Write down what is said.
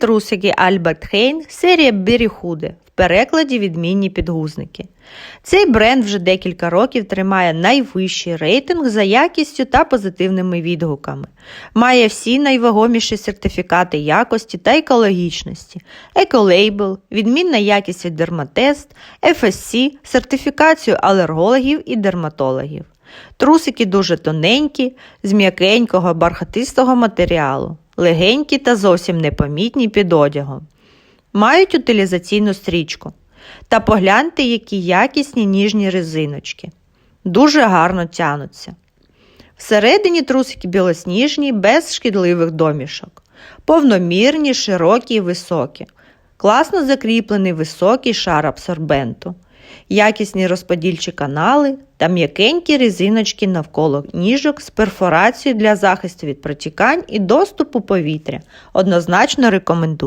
Трусики Альберт Хейн, серія Біріхуди, в перекладі відмінні підгузники. Цей бренд вже декілька років тримає найвищий рейтинг за якістю та позитивними відгуками. Має всі найвагоміші сертифікати якості та екологічності, еколейбл, відмінна якість від Дерматест, FSC, сертифікацію алергологів і дерматологів. Трусики дуже тоненькі, з м'якенького бархатистого матеріалу, легенькі та зовсім непомітні під одягом. Мають утилізаційну стрічку. Та погляньте, які якісні ніжні резиночки. Дуже гарно тянуться. Всередині трусики білосніжні, без шкідливих домішок. Повномірні, широкі і високі. Класно закріплений високий шар абсорбенту. Якісні розподільчі канали та м'якенькі резиночки навколо ніжок з перфорацією для захисту від протікань і доступу повітря. Однозначно рекомендую.